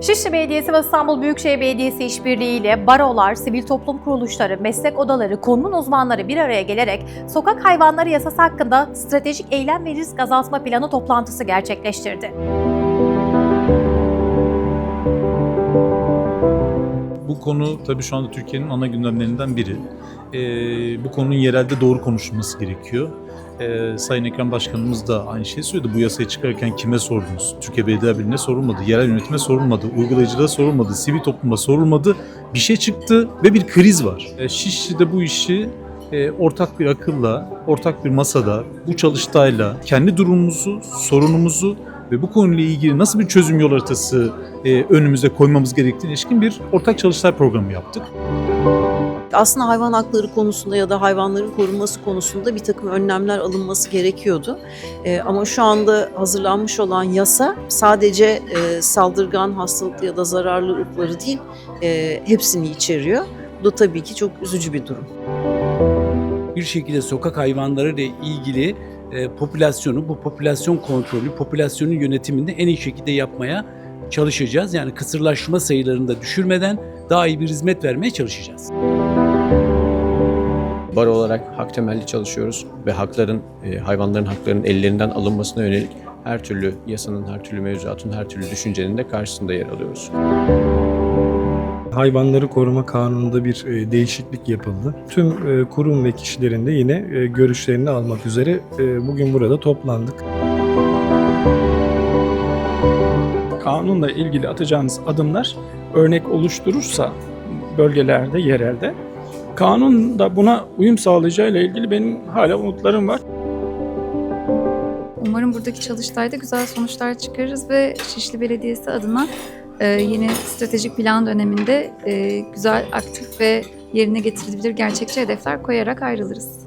Şişli Belediyesi ve İstanbul Büyükşehir Belediyesi işbirliğiyle barolar, sivil toplum kuruluşları, meslek odaları, konunun uzmanları bir araya gelerek sokak hayvanları yasası hakkında stratejik eylem ve risk azaltma planı toplantısı gerçekleştirdi. Bu konu tabii şu anda Türkiye'nin ana gündemlerinden biri. Ee, bu konunun yerelde doğru konuşulması gerekiyor. Ee, Sayın Ekrem Başkanımız da aynı şeyi söyledi. Bu yasayı çıkarırken kime sordunuz? Türkiye Belediye Birliği'ne sorulmadı, yerel yönetime sorulmadı, uygulayıcılığa sorulmadı, sivil topluma sorulmadı. Bir şey çıktı ve bir kriz var. Ee, Şişli'de bu işi e, ortak bir akılla, ortak bir masada, bu çalıştayla kendi durumumuzu, sorunumuzu ve bu konuyla ilgili nasıl bir çözüm yol haritası e, önümüze koymamız gerektiğine ilişkin bir ortak çalıştay programı yaptık. Aslında hayvan hakları konusunda ya da hayvanların korunması konusunda bir takım önlemler alınması gerekiyordu. Ee, ama şu anda hazırlanmış olan yasa sadece e, saldırgan, hastalıklı ya da zararlı ırkları değil, e, hepsini içeriyor. Bu da tabii ki çok üzücü bir durum. bir şekilde sokak hayvanları ile ilgili e, popülasyonu, bu popülasyon kontrolü, popülasyonun yönetiminde en iyi şekilde yapmaya çalışacağız. Yani kısırlaşma sayılarını da düşürmeden daha iyi bir hizmet vermeye çalışacağız. Baro olarak hak temelli çalışıyoruz ve hakların, e, hayvanların haklarının ellerinden alınmasına yönelik her türlü yasanın, her türlü mevzuatın, her türlü düşüncenin de karşısında yer alıyoruz. Hayvanları Koruma Kanunu'nda bir e, değişiklik yapıldı. Tüm e, kurum ve kişilerin de yine e, görüşlerini almak üzere e, bugün burada toplandık. kanunla ilgili atacağınız adımlar örnek oluşturursa bölgelerde, yerelde kanun da buna uyum sağlayacağıyla ilgili benim hala umutlarım var. Umarım buradaki çalıştayda güzel sonuçlar çıkarırız ve Şişli Belediyesi adına e, yeni stratejik plan döneminde e, güzel, aktif ve yerine getirilebilir gerçekçi hedefler koyarak ayrılırız.